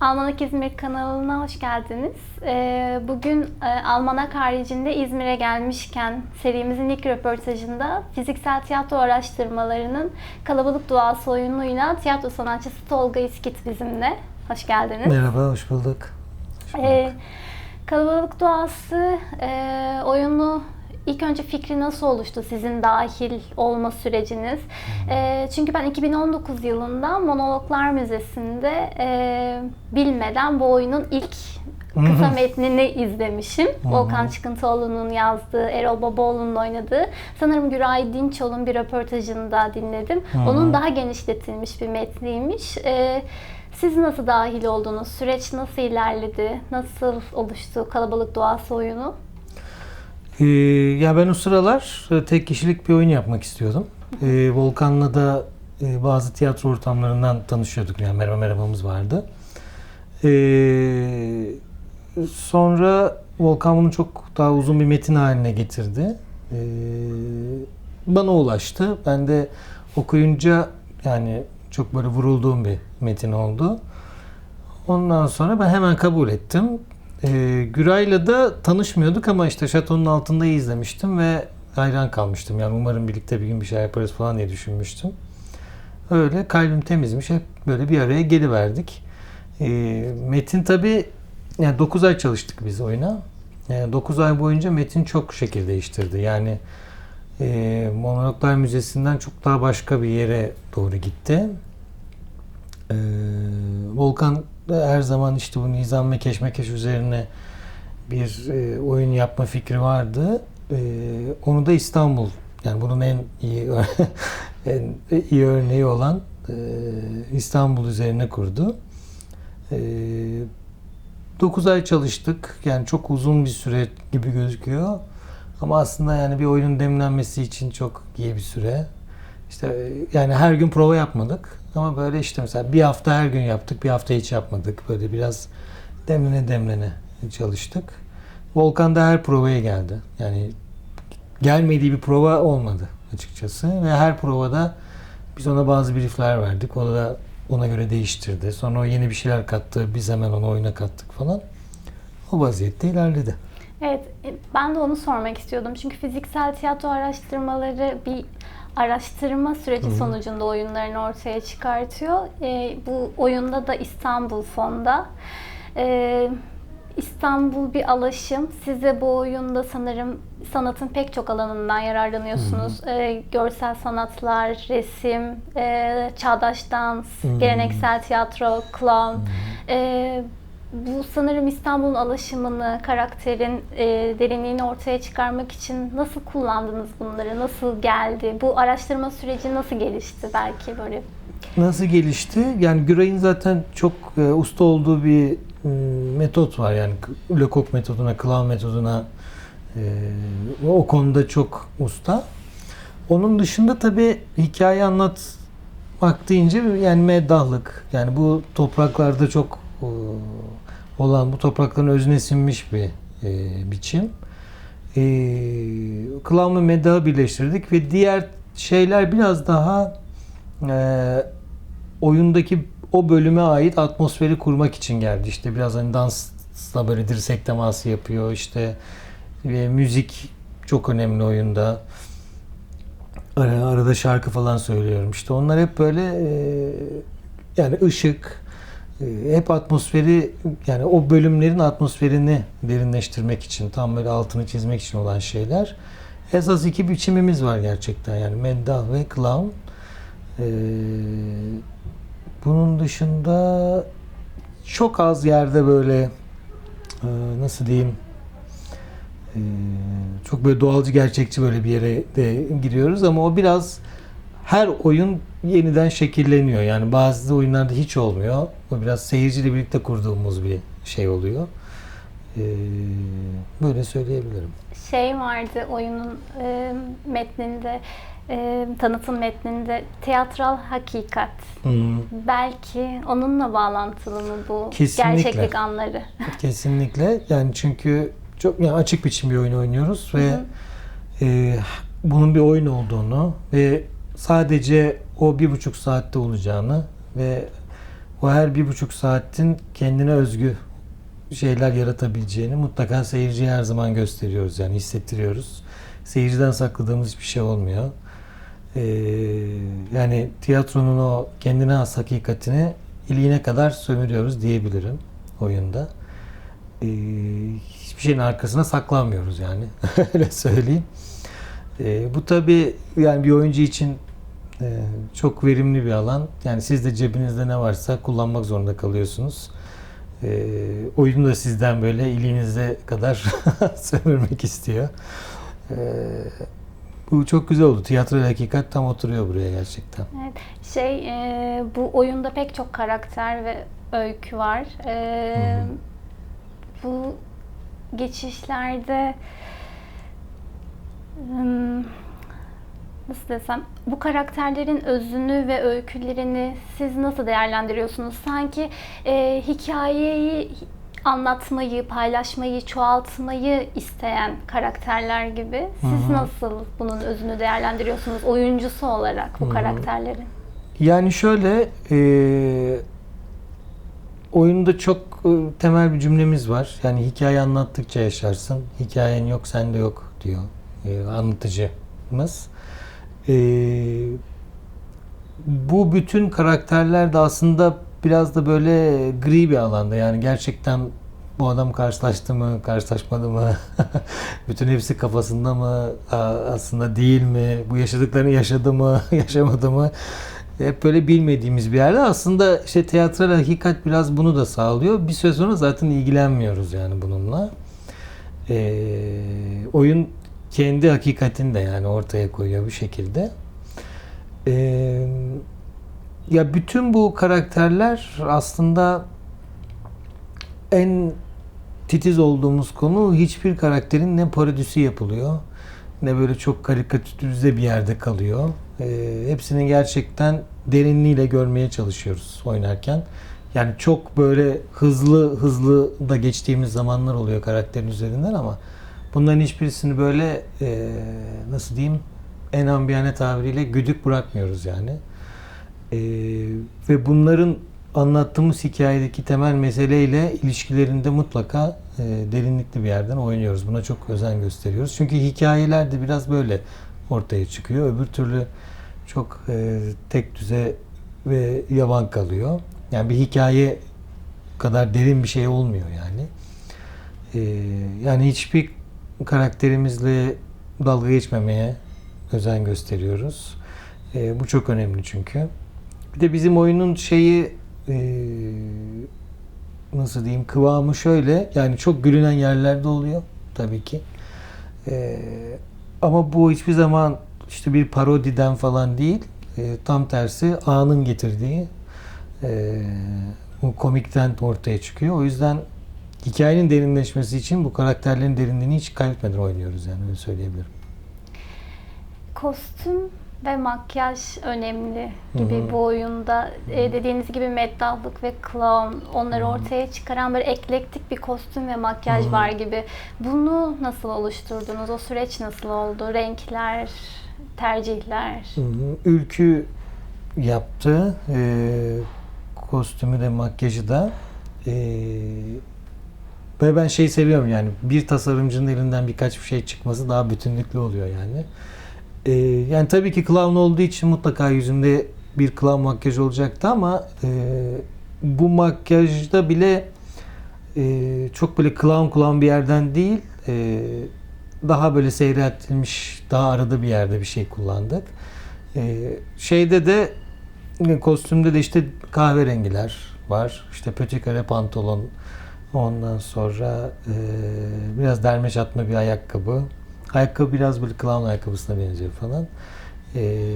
Almanak İzmir kanalına hoş geldiniz. Ee, Bugün e, Almanak haricinde İzmir'e gelmişken serimizin ilk röportajında fiziksel tiyatro araştırmalarının kalabalık doğası oyunuyla tiyatro sanatçısı Tolga İskit bizimle. Hoş geldiniz. Merhaba, hoş bulduk. Hoş bulduk. Ee, kalabalık doğası e, oyunu ilk önce fikri nasıl oluştu sizin dahil olma süreciniz? E, çünkü ben 2019 yılında Monologlar Müzesi'nde e, bilmeden bu oyunun ilk kısa metnini izlemişim. Volkan Çıkıntıoğlu'nun yazdığı, Erol Babaoğlu'nun oynadığı. Sanırım Güray Dinçol'un bir röportajında dinledim. Onun daha genişletilmiş bir metniymiş. E, siz nasıl dahil oldunuz? Süreç nasıl ilerledi? Nasıl oluştu kalabalık doğası oyunu? Ee, ya ben o sıralar e, tek kişilik bir oyun yapmak istiyordum. Ee, Volkan'la da e, bazı tiyatro ortamlarından tanışıyorduk. Yani merhaba merhabamız vardı. Ee, sonra Volkan bunu çok daha uzun bir metin haline getirdi. Ee, bana ulaştı. Ben de okuyunca yani çok böyle vurulduğum bir metin oldu. Ondan sonra ben hemen kabul ettim. Ee, Güray'la da tanışmıyorduk ama işte şatonun altında izlemiştim ve hayran kalmıştım. Yani umarım birlikte bir gün bir şey yaparız falan diye düşünmüştüm. Öyle kalbim temizmiş. Hep böyle bir araya geliverdik. Ee, Metin tabi yani 9 ay çalıştık biz oyuna. Yani 9 ay boyunca Metin çok şekil değiştirdi. Yani e, Monologlar Müzesi'nden çok daha başka bir yere doğru gitti. Ee, Volkan her zaman işte bu nizam ve keşmekeş üzerine bir e, oyun yapma fikri vardı. Ee, onu da İstanbul yani bunun en iyi en iyi örneği olan e, İstanbul üzerine kurdu. E, 9 ay çalıştık. Yani çok uzun bir süre gibi gözüküyor. Ama aslında yani bir oyunun demlenmesi için çok iyi bir süre. İşte e, yani her gün prova yapmadık. Ama böyle işte mesela bir hafta her gün yaptık, bir hafta hiç yapmadık. Böyle biraz demlene demlene çalıştık. Volkan da her provaya geldi. Yani gelmediği bir prova olmadı açıkçası. Ve her provada biz ona bazı briefler verdik. O da ona göre değiştirdi. Sonra o yeni bir şeyler kattı. Biz hemen onu oyuna kattık falan. O vaziyette ilerledi. Evet, e, ben de onu sormak istiyordum. Çünkü fiziksel tiyatro araştırmaları bir araştırma süreci sonucunda oyunlarını ortaya çıkartıyor. E, bu oyunda da İstanbul fonda. E, İstanbul bir alaşım. Siz de bu oyunda sanırım sanatın pek çok alanından yararlanıyorsunuz. E, görsel sanatlar, resim, e, çağdaş dans, geleneksel tiyatro, clown. E, bu sanırım İstanbul'un alaşımını, karakterin e, derinliğini ortaya çıkarmak için nasıl kullandınız bunları? Nasıl geldi? Bu araştırma süreci nasıl gelişti belki böyle? Nasıl gelişti? Yani Güray'ın zaten çok e, usta olduğu bir e, metot var. Yani Lecoq metoduna, Clown metoduna e, o konuda çok usta. Onun dışında tabii hikaye anlatmak deyince yani meddahlık. Yani bu topraklarda çok olan bu toprakların özüne sinmiş bir e, biçim. E, ve meddahı birleştirdik ve diğer şeyler biraz daha e, oyundaki o bölüme ait atmosferi kurmak için geldi. İşte biraz hani dansla böyle dirsek teması yapıyor. İşte ve müzik çok önemli oyunda. Ara- Arada şarkı falan söylüyorum. İşte onlar hep böyle e, yani ışık hep atmosferi yani o bölümlerin atmosferini derinleştirmek için tam böyle altını çizmek için olan şeyler. Esas iki biçimimiz var gerçekten yani meddah ve clown. Ee, bunun dışında çok az yerde böyle e, nasıl diyeyim e, çok böyle doğalcı gerçekçi böyle bir yere de giriyoruz ama o biraz her oyun yeniden şekilleniyor. Yani bazı oyunlarda hiç olmuyor. O biraz seyirciyle birlikte kurduğumuz bir şey oluyor. Ee, böyle söyleyebilirim. Şey vardı oyunun e, metninde, e, tanıtım metninde tiyatral hakikat. Hmm, Belki onunla bağlantılı mı bu Kesinlikle. gerçeklik anları? kesinlikle. Yani çünkü çok yani açık biçim bir oyun oynuyoruz ve e, bunun bir oyun olduğunu ve sadece o bir buçuk saatte olacağını ve o her bir buçuk saatin kendine özgü şeyler yaratabileceğini mutlaka seyirciye her zaman gösteriyoruz yani hissettiriyoruz. Seyirciden sakladığımız hiçbir şey olmuyor. Ee, yani tiyatronun o kendine has hakikatini iliğine kadar sömürüyoruz diyebilirim oyunda. Ee, hiçbir şeyin arkasına saklanmıyoruz yani öyle söyleyeyim. Ee, bu tabi yani bir oyuncu için e, çok verimli bir alan. Yani siz de cebinizde ne varsa kullanmak zorunda kalıyorsunuz. Ee, oyun da sizden böyle iliğinize kadar sömürmek istiyor. Ee, bu çok güzel oldu. Tiyatro hakikat tam oturuyor buraya gerçekten. Evet, şey e, bu oyunda pek çok karakter ve öykü var. E, bu geçişlerde hmm, nasıl desem bu karakterlerin özünü ve öykülerini siz nasıl değerlendiriyorsunuz? Sanki e, hikayeyi anlatmayı, paylaşmayı, çoğaltmayı isteyen karakterler gibi. Siz Hı hı. nasıl bunun özünü değerlendiriyorsunuz oyuncusu olarak bu Hı hı. karakterlerin? Yani şöyle e, oyunda çok e, temel bir cümlemiz var. Yani hikaye anlattıkça yaşarsın. Hikayen yok sende yok diyor e, anlatıcımız. E, bu bütün karakterler de aslında biraz da böyle gri bir alanda. Yani gerçekten bu adam karşılaştı mı, karşılaşmadı mı? bütün hepsi kafasında mı? Aslında değil mi? Bu yaşadıklarını yaşadı mı, yaşamadı mı? Hep böyle bilmediğimiz bir yerde. Aslında işte tiyatral hakikat biraz bunu da sağlıyor. Bir süre sonra zaten ilgilenmiyoruz yani bununla. Ee, oyun kendi hakikatini de yani ortaya koyuyor bu şekilde. Ee, ya bütün bu karakterler aslında en titiz olduğumuz konu hiçbir karakterin ne parodisi yapılıyor ne böyle çok karikatürize bir yerde kalıyor. Ee, hepsini gerçekten derinliğiyle görmeye çalışıyoruz oynarken. Yani çok böyle hızlı hızlı da geçtiğimiz zamanlar oluyor karakterin üzerinden ama bunların hiçbirisini böyle e, nasıl diyeyim en ambiyane tabiriyle güdük bırakmıyoruz yani. Ee, ve bunların anlattığımız hikayedeki temel meseleyle ilişkilerinde mutlaka e, derinlikli bir yerden oynuyoruz. Buna çok özen gösteriyoruz. Çünkü hikayeler de biraz böyle ortaya çıkıyor. Öbür türlü çok e, tek düze ve yavan kalıyor. Yani bir hikaye kadar derin bir şey olmuyor yani. E, yani hiçbir karakterimizle dalga geçmemeye özen gösteriyoruz. E, bu çok önemli çünkü. Bir de bizim oyunun şeyi e, nasıl diyeyim kıvamı şöyle yani çok gülünen yerlerde oluyor tabii ki. E, ama bu hiçbir zaman işte bir parodiden falan değil. E, tam tersi anın getirdiği e, bu komikten ortaya çıkıyor. O yüzden hikayenin derinleşmesi için bu karakterlerin derinliğini hiç kaybetmeden oynuyoruz yani öyle söyleyebilirim. Kostüm ve makyaj önemli gibi Hı hı. bu oyunda. E, dediğiniz gibi meddahlık ve clown onları ortaya çıkaran böyle eklektik bir kostüm ve makyaj Hı. var gibi. Bunu nasıl oluşturdunuz? O süreç nasıl oldu? Renkler, tercihler. Hı hı. Ülkü yaptı. Ee, kostümü de makyajı da. Ee, ve ben şey seviyorum yani bir tasarımcının elinden birkaç bir şey çıkması daha bütünlüklü oluyor yani. Ee, yani tabii ki clown olduğu için mutlaka yüzümde bir clown makyajı olacaktı ama e, bu makyajda bile e, çok böyle clown clown bir yerden değil e, daha böyle seyrettilmiş daha arada bir yerde bir şey kullandık. E, şeyde de kostümde de işte kahverengiler var. İşte pötikare pantolon ondan sonra e, biraz derme çatma bir ayakkabı. Ayakkabı biraz böyle clown ayakkabısına benziyor falan. E,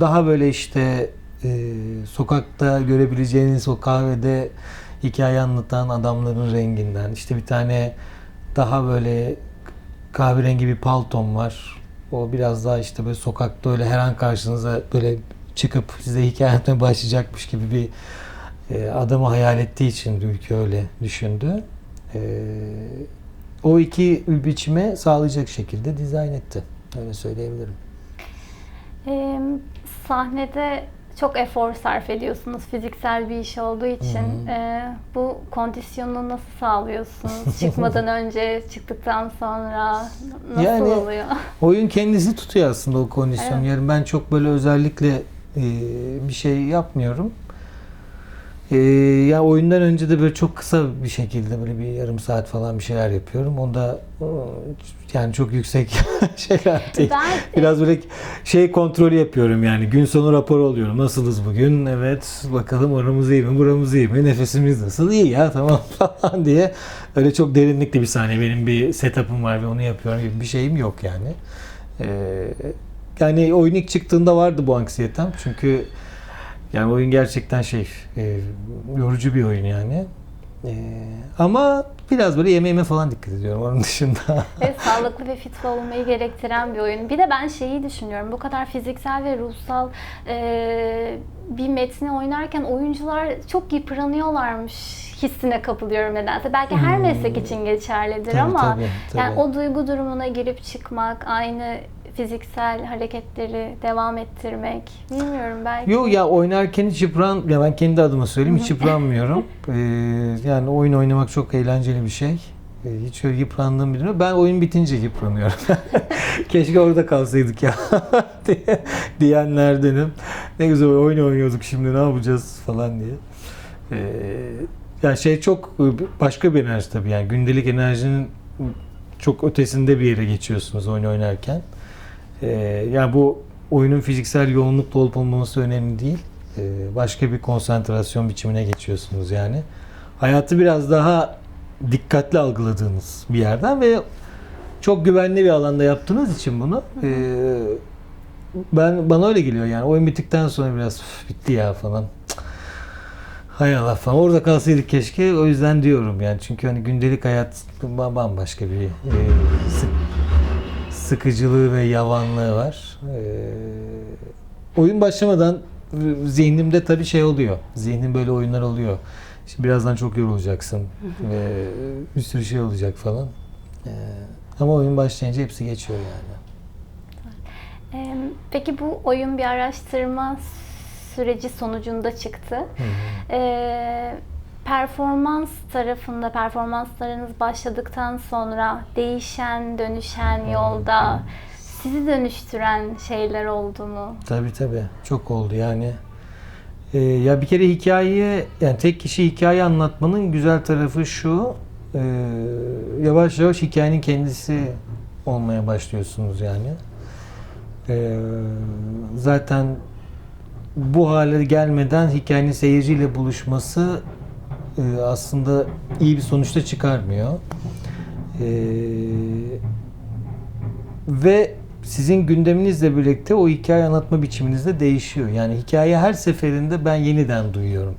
daha böyle işte e, sokakta görebileceğiniz o kahvede hikaye anlatan adamların renginden. İşte bir tane daha böyle kahverengi bir paltom var. O biraz daha işte böyle sokakta öyle her an karşınıza böyle çıkıp size hikaye anlatmaya başlayacakmış gibi bir e, adamı hayal ettiği için Ülke öyle düşündü. E, o iki biçime sağlayacak şekilde dizayn etti. Öyle söyleyebilirim. E, sahnede çok efor sarf ediyorsunuz fiziksel bir iş olduğu için. Ee, bu kondisyonu nasıl sağlıyorsunuz? Çıkmadan önce, çıktıktan sonra nasıl Yani- oluyor? Oyun kendisi tutuyor aslında o kondisyonu. Evet. Yani ben çok böyle özellikle e, bir şey yapmıyorum. E, ya oyundan önce de böyle çok kısa bir şekilde böyle bir yarım saat falan bir şeyler yapıyorum. Onda yani çok yüksek şeyler değil. Ben Biraz böyle şey kontrolü yapıyorum yani. Gün sonu raporu alıyorum. Nasılız bugün? Evet bakalım oramız iyi mi? Buramız iyi mi? Nefesimiz nasıl? İyi ya tamam falan diye. Öyle çok derinlikli bir sahne. Benim bir setup'ım var ve onu yapıyorum gibi bir şeyim yok yani. Ee, yani oyun ilk çıktığında vardı bu anksiyetem. Çünkü yani oyun gerçekten şey e, yorucu bir oyun yani. Ee, ama biraz böyle yemeğime falan dikkat ediyorum onun dışında. ve sağlıklı ve fit olmayı gerektiren bir oyun. Bir de ben şeyi düşünüyorum. Bu kadar fiziksel ve ruhsal e, bir metni oynarken oyuncular çok yıpranıyorlarmış hissine kapılıyorum nedense. Belki her Hmm. meslek için geçerlidir Tabii, ama tabii, tabii. yani o duygu durumuna girip çıkmak, aynı fiziksel hareketleri devam ettirmek. Bilmiyorum belki. Yok ya oynarken hiç yıpran, ya ben kendi adıma söyleyeyim hiç yıpranmıyorum. Ee, yani oyun oynamak çok eğlenceli bir şey. Ee, hiç öyle yıprandığım bilmiyorum. Ben oyun bitince yıpranıyorum. Keşke orada kalsaydık ya diye diyenlerdenim. Ne güzel oyun oynuyorduk şimdi ne yapacağız falan diye. Ee, yani şey çok başka bir enerji tabii yani gündelik enerjinin çok ötesinde bir yere geçiyorsunuz oyun oynarken. Ee, yani bu oyunun fiziksel yoğunlukta olup olmaması önemli değil. Ee, başka bir konsantrasyon biçimine geçiyorsunuz yani. Hayatı biraz daha dikkatli algıladığınız bir yerden ve çok güvenli bir alanda yaptığınız için bunu ee, ben bana öyle geliyor yani oyun bittikten sonra biraz "Üf, bitti ya falan. Hay Allah falan. Orada kalsaydık keşke. O yüzden diyorum yani. Çünkü hani gündelik hayat ba- bambaşka bir e, sıkıcılığı ve yavanlığı var. Ee, oyun başlamadan zihnimde tabii şey oluyor. Zihnim böyle oyunlar oluyor. Şimdi birazdan çok yorulacaksın ve bir sürü şey olacak falan. Ee, ama oyun başlayınca hepsi geçiyor yani. Ee, Peki bu oyun bir araştırma süreci sonucunda çıktı. Ee, performans tarafında performanslarınız başladıktan sonra değişen, dönüşen yolda sizi dönüştüren şeyler oldu mu? Tabii tabii. Çok oldu yani. Ee, ya bir kere hikaye yani tek kişi hikaye anlatmanın güzel tarafı şu. e, yavaş yavaş hikayenin kendisi olmaya başlıyorsunuz yani. Ee, zaten bu hale gelmeden hikayenin seyirciyle buluşması e, aslında iyi bir sonuçta çıkarmıyor. Ee, ve sizin gündeminizle birlikte o hikaye anlatma biçiminiz de değişiyor. Yani hikaye her seferinde ben yeniden duyuyorum.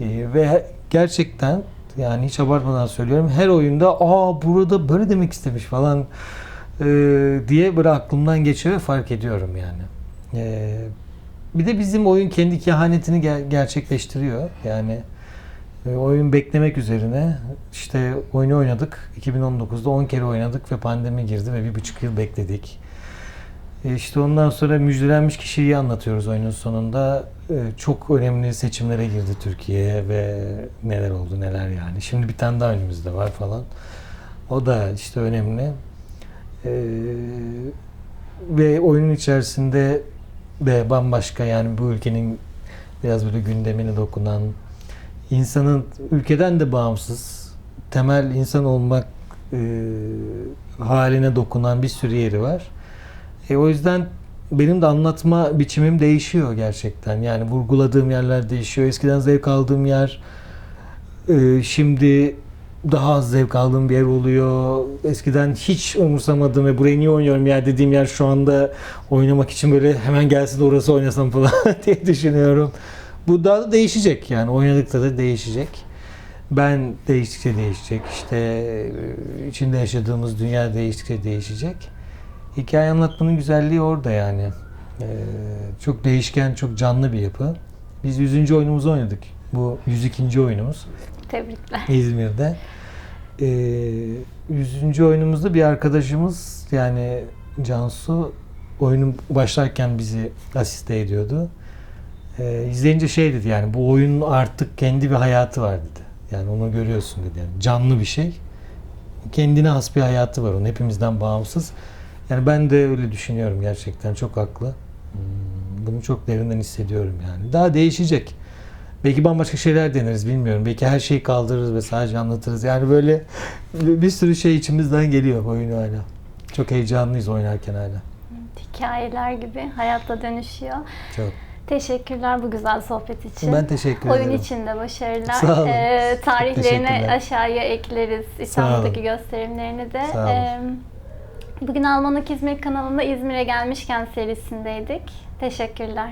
Ee, ve gerçekten yani hiç abartmadan söylüyorum her oyunda aa burada böyle demek istemiş falan e, diye böyle aklımdan geçiyor ve fark ediyorum yani. Ee, bir de bizim oyun kendi kehanetini ger- gerçekleştiriyor. Yani e, oyun beklemek üzerine işte oyunu oynadık. 2019'da 10 kere oynadık ve pandemi girdi ve bir buçuk yıl bekledik. E, işte ondan sonra müjdelenmiş kişiyi anlatıyoruz oyunun sonunda. E, Çok önemli seçimlere girdi Türkiye ve neler oldu neler yani. Şimdi bir tane daha önümüzde var falan. O da işte önemli. E, ve oyunun içerisinde de bambaşka yani bu ülkenin biraz böyle gündemine dokunan insanın ülkeden de bağımsız temel insan olmak e, haline dokunan bir sürü yeri var. E, o yüzden benim de anlatma biçimim değişiyor gerçekten. Yani vurguladığım yerler değişiyor. Eskiden zevk aldığım yer e, şimdi daha az zevk aldığım bir yer oluyor. Eskiden hiç umursamadığım ve burayı niye oynuyorum ya dediğim yer şu anda oynamak için böyle hemen gelsin de orası oynasam falan diye düşünüyorum. Bu daha da değişecek yani oynadıkça da değişecek. Ben değiştikçe değişecek. İşte e, içinde yaşadığımız dünya değiştikçe değişecek. Hikaye anlatmanın güzelliği orada yani. Ee, çok değişken, çok canlı bir yapı. Biz 100. oyunumuzu oynadık. Bu 102. oyunumuz. Tebrikler. İzmir'de. Ee, 100. oyunumuzda bir arkadaşımız yani Cansu oyunun başlarken bizi asiste ediyordu. E, izleyince şey dedi yani bu oyunun artık kendi bir hayatı var dedi. Yani onu görüyorsun dedi. Yani canlı bir şey. Kendine has bir hayatı var onun hepimizden bağımsız. Yani ben de öyle düşünüyorum gerçekten çok haklı. Hmm, Bunu çok derinden hissediyorum yani. Daha değişecek. Belki bambaşka şeyler deneriz bilmiyorum. Belki her şeyi kaldırırız ve sadece anlatırız. Yani böyle bir sürü şey içimizden geliyor oyunu hala. Çok heyecanlıyız oynarken hala. Hikayeler gibi hayatta dönüşüyor. Çok. Teşekkürler bu güzel sohbet için. Ben teşekkür Oyun ederim. için de başarılar. Sağ olun. Ee, tarihlerini aşağıya ekleriz. İstanbul'daki gösterimlerini de. Sağ olun. Ee, bugün Almanak İzmir kanalında İzmir'e gelmişken serisindeydik. Teşekkürler.